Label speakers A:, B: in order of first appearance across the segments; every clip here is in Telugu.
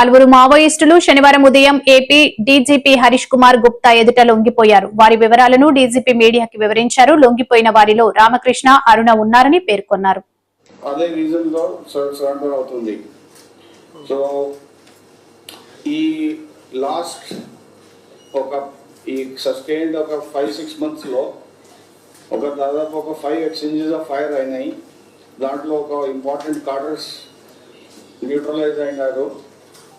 A: పలువురు మావోయిస్టులు శనివారం ఉదయం ఏపీ డీజీపీ హరీష్ కుమార్ గుప్తా ఎదుట లొంగిపోయారు. వారి వివరాలను డీజీపీ మీడియాకి వివరించారు. లొంగిపోయిన వారిలో రామకృష్ణ అరుణ ఉన్నారని పేర్కొన్నారు.
B: అదే రీజన్లో సరెండర్ అవుతుంది. సో ఈ లాస్ట్ ఒక ఈ సస్టైన్డ్ ఒక ఫైవ్ సిక్స్ మంత్స్లో ఒక దాదాపు ఒక ఫైవ్ ఎక్స్చేంజెస్ ఆఫ్ ఫైర్ అయినాయి. దాంట్లో ఒక ఇంపార్టెంట్ కార్డర్స్ న్యూట్రలైజ్ అయినారు.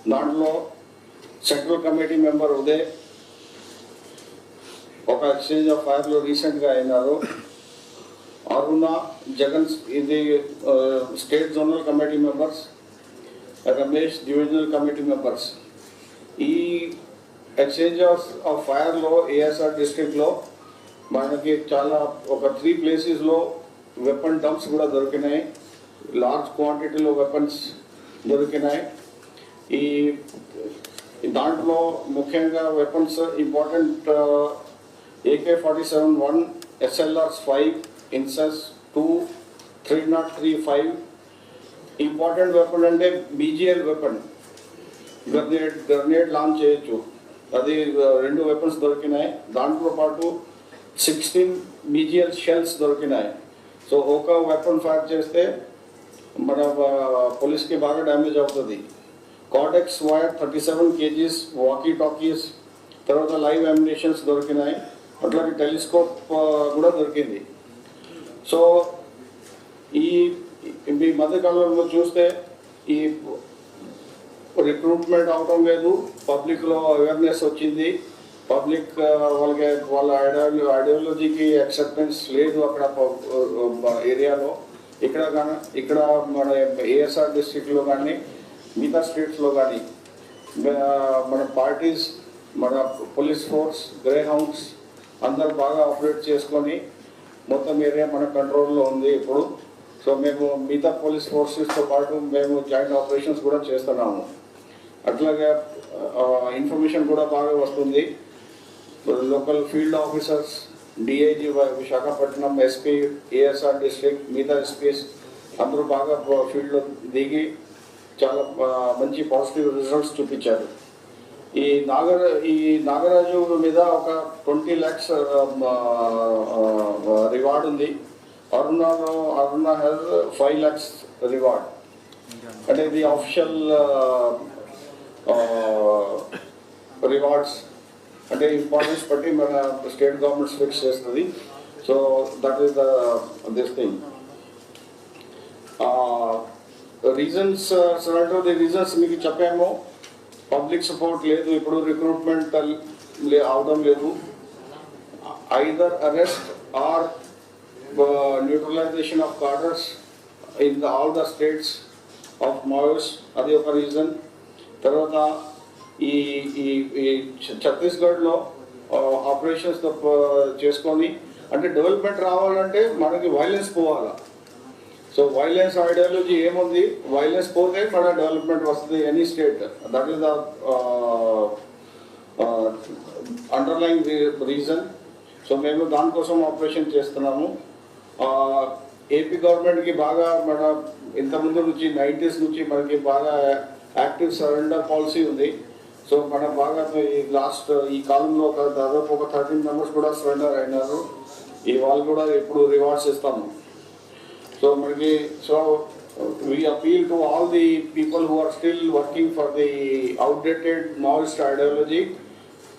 B: దాంట్లో సెంట్రల్ కమిటీ మెంబర్ ఉదయ్ ఒక ఎక్స్చేంజ్ ఆఫ్ ఫైర్లో రీసెంట్గా అయినారు. అరుణ జగన్ ఇది state zonal committee members Ramesh divisional committee members. ఈ ఎక్స్చేంజ్ ఆఫ్ ఆఫ్ ఫైర్లో ఏఎస్ఆర్ డిస్ట్రిక్ట్లో మనకి చాలా ఒక త్రీ ప్లేసెస్లో వెపన్ డంప్స్ కూడా దొరికినాయి. లార్జ్ క్వాంటిటీలో వెపన్స్ దొరికినాయి. ఈ దాంట్లో ముఖ్యంగా weapons important AK forty seven one SLRs five INSAS two three nought three five important weapon అంటే BGL weapon grenade grenade launch చేయొచ్చు. అది uh, రెండు వెపన్స్ దొరికినాయి. దాంట్లో పాటు సిక్స్టీన్ బీజిఎల్ షెల్స్ దొరికినాయి. సో ఒక వెపన్ ఫైర్ చేస్తే మన uh, పోలీస్కి బాగా డ్యామేజ్ అవుతుంది. Cordtex wire thirty seven kgs walkie talkies తర్వాత లైవ్ అమినేషన్స్ దొరికినాయి. అట్లాగే టెలిస్కోప్ కూడా దొరికింది. సో ఈ ఈ మధ్యకాలంలో చూస్తే ఈ రిక్రూట్మెంట్ అవడం లేదు. పబ్లిక్లో అవేర్నెస్ వచ్చింది. పబ్లిక్ వాళ్ళకి వాళ్ళ ఐడియాలజీ ఐడియాలజీకి అక్సెప్టెన్స్ లేదు అక్కడ ఏరియాలో ఇక్కడ కానీ ఇక్కడ మన ఏఎస్ఆర్ డిస్ట్రిక్ట్లో కానీ మిగతా స్టేట్స్లో కానీ మన పార్టీస్ మన పోలీస్ ఫోర్స్ గ్రే హౌండ్స్ అందరు బాగా ఆపరేట్ చేసుకొని మొత్తం ఏరియా మన కంట్రోల్లో ఉంది ఇప్పుడు. సో మేము మిగతా పోలీస్ ఫోర్సెస్తో పాటు మేము జాయింట్ ఆపరేషన్స్ కూడా చేస్తున్నాము. అట్లాగే ఇన్ఫర్మేషన్ కూడా బాగా వస్తుంది. Local field officers DIG Visakhapatnam SP ASR district మిగతా ఎస్పీస్ అందరూ బాగా ఫీల్డ్లో దిగి చాలా మంచి పాజిటివ్ రిజల్ట్స్ చూపించారు. ఈ నాగర ఈ నాగరాజు మీద ఒక ట్వంటీ ల్యాక్స్ రివార్డ్ ఉంది. Aruna Aruna has five lakhs reward అంటే ఇది ఆఫిషియల్ రివార్డ్స్ అంటే ఇంపార్టెన్స్ బట్టి మన స్టేట్ గవర్నమెంట్ ఫిక్స్ చేస్తుంది. So that is the this thing reasons surrender the reasons మీకు చెప్పాము. పబ్లిక్ సపోర్ట్ లేదు ఇప్పుడు రిక్రూట్మెంట్ అవడం లేదు. Either arrest or neutralisation of cadres in the all the states of Maoists అది ఒక రీజన్ తర్వాత ఈ ఈ ఈ ఛత్తీస్గఢ్లో ఆపరేషన్స్ uh, చేసుకొని అంటే డెవలప్మెంట్ రావాలంటే మనకి వైలెన్స్ పోవాలా? సో వైలెన్స్ ఐడియాలజీ ఏముంది? వైలెన్స్ పోతే మన డెవలప్మెంట్ వస్తుంది any state that is the underline reason so మేము దానికోసం ఆపరేషన్ చేస్తున్నాము. ఏపీ గవర్నమెంట్కి బాగా మన ఇంతకుముందు నుంచి నైంటీస్ నుంచి మనకి బాగా యాక్టివ్ సరెండర్ పాలసీ ఉంది. సో మన బాగా ఈ లాస్ట్ ఈ కాలంలో ఒక దాదాపు ఒక థర్టీన్ మెంబర్స్ కూడా సరెండర్ అయినారు. ఈ వాళ్ళు కూడా ఇప్పుడు రివార్డ్స్ ఇస్తాము. So maybe, so uh, we appeal to all the people who are still working for the outdated Maoist ideology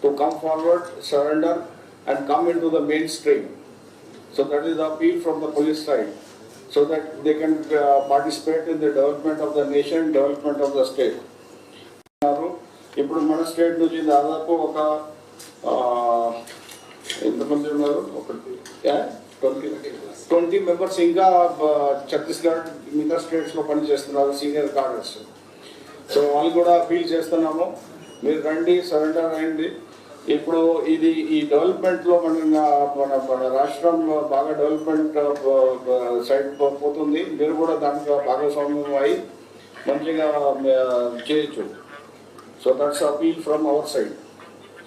B: to come forward, surrender and come into the mainstream. So that is the appeal from the police side, so that they can uh, participate in the development of the nation, development of the state. ఉన్నారు. ఇప్పుడు మన స్టేట్ నుంచి దాదాపు ఒక ఆ, ఎంతమంది ఉన్నారు ఒకటి ట్వంటీ ట్వంటీ మెంబర్స్ ఇంకా ఛత్తీస్గఢ్ మిగతా స్టేట్స్లో పనిచేస్తున్నారు సీనియర్ కాంగ్రెస్. సో వాళ్ళు కూడా ఫీల్ చేస్తున్నాము. మీరు రండి సరెండర్ అయ్యండి. ఇప్పుడు ఇది ఈ డెవలప్మెంట్లో మన మన మన రాష్ట్రంలో బాగా డెవలప్మెంట్ సైడ్ పోతుంది. మీరు కూడా దాంట్లో భాగస్వామ్యం అయి మంచిగా చేయొచ్చు. So that's appeal from our side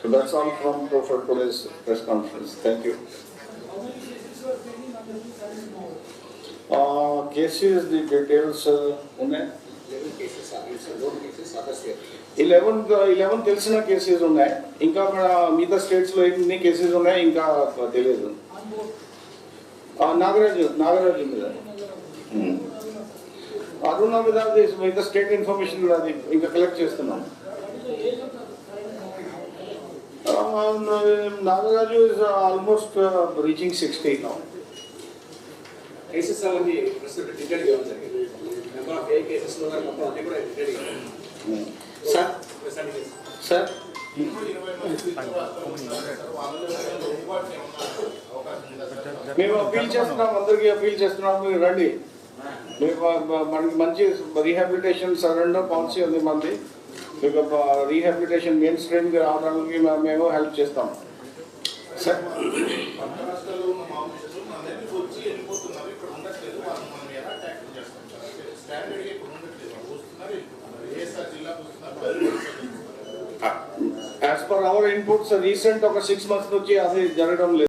B: so that's all from for today's press conference thank you cases the details ఉన్నాయి
C: Eleven cases are, it's eleven cases are the same.
B: Eleven eleven తెలిసిన కేసెస్ ఉన్నాయి ఇంకా మన మిగతా స్టేట్స్లో ఎన్ని కేసెస్ ఉన్నాయి ఇంకా తెలియదు ఆ, నాగరాజు నాగరాజు మీద ఉమ్. అరుణ మీద అది మిగతా స్టేట్ ఇన్ఫర్మేషన్ అది ఇంకా కలెక్ట్ చేస్తున్నాం ఆ, Nagaraju is almost reaching sixty now
C: cases అవన్నీ ప్రస్తుతం డీటెయిల్గా ఇవ్వడం జరిగింది నెంబర్ ఆఫ్ ఏ కేసెస్ ఉన్నారు మొత్తం అన్ని కూడా డీటెయిల్గా
B: సార్? సార్? మేము అపీల్ చేస్తున్నాం అందరికీ అపీల్ చేస్తున్నాం. మీరు రండి. మనకి మంచి రీహాబిలిటేషన్ సరెండర్ పాలసీ ఉంది మంది. మీకు రీహాబిలిటేషన్ మెయిన్ స్ట్రీమ్కి రావడానికి మేము హెల్ప్ చేస్తాం. సార్? ఇన్పుట్స్ రీసెంట్ ఒక సిక్స్ మంత్స్ నుంచి అది జరగడం లేదు